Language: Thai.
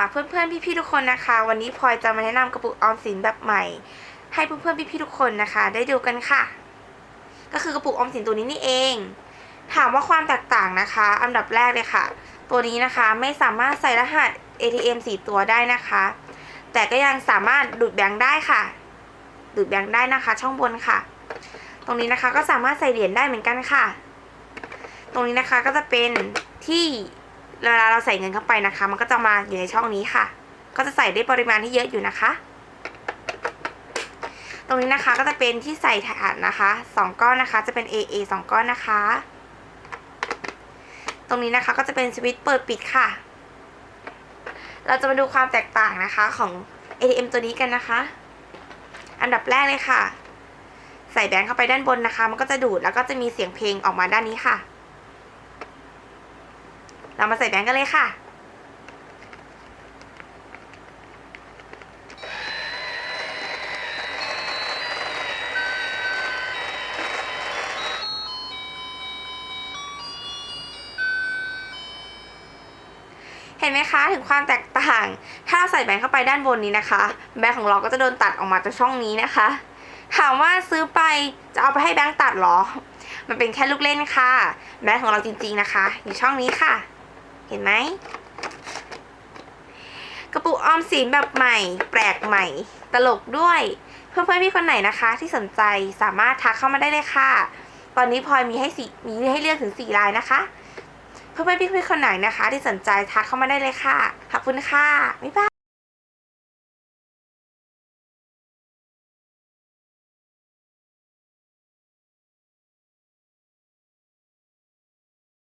ค่ะเพื่อนๆพี่ๆทุกคนนะคะ วันนี้พลอยจะมาแนะนำกระปุกออมสินแบบใหม่ ให้เพื่อนๆพี่ๆทุกคนนะคะ ได้ดูกันค่ะ ก็คือกระปุกออมสินตัวนี้นี่เอง ถามว่าความแตกต่างนะคะ อันดับแรกเลยค่ะ ตัวนี้นะคะไม่สามารถใส่รหัส ATM 4ตัวได้นะคะ แต่ก็ยังสามารถดูดแบงค์ได้ค่ะ ดูดแบงค์ได้นะคะ ช่องบนค่ะ ตรงนี้นะคะก็สามารถใส่เหรียญได้เหมือนกันค่ะ ตรงนี้นะคะก็จะเป็นที่ เวลาเราใส่เงินเข้าไปนะคะ มันก็จะมาอยู่ในช่องนี้ค่ะ ก็จะใส่ได้ปริมาณที่เยอะอยู่นะคะ ตรงนี้นะคะก็จะเป็นที่ใส่ถาดนะคะสองก้อนนะคะ จะเป็น AA สองก้อนนะคะ ตรงนี้นะคะก็จะเป็นสวิตช์เปิดปิดค่ะ เราจะมาดูความแตกต่างนะคะของ ATM ตัวนี้กันนะคะ อันดับแรกเลยค่ะ ใส่แบงค์เข้าไปด้านบนนะคะ มันก็จะดูดแล้วก็จะมีเสียงเพลงออกมาด้านนี้ค่ะ เรามาใส่แบงค์กันเลยค่ะ เห็นไหมคะถึงความแตกต่าง ถ้าใส่แบงค์เข้าไปด้านบนนี้นะคะ แบงค์ของเราก็จะโดนตัดออกมาจากช่องนี้นะคะ ถามว่าซื้อไปจะเอาไปให้แบงค์ตัดหรอ มันเป็นแค่ลูกเล่นค่ะ แบงค์ของเราจริงๆนะคะ อยู่ช่องนี้ค่ะ เห็นไหมกระปุกออมสินแบบใหม่ แปลกใหม่ ตลกด้วย เพื่อนเพื่อนพี่คนไหนนะคะ ที่สนใจสามารถทักเข้ามาได้เลยค่ะ ตอนนี้พลอยมีให้สี่มีให้เลือกถึงสี่ลายนะคะ เพื่อนเพื่อนพี่คนไหนนะคะ ที่สนใจทักเข้ามาได้เลยค่ะขอบคุณค่ะบ๊ายบาย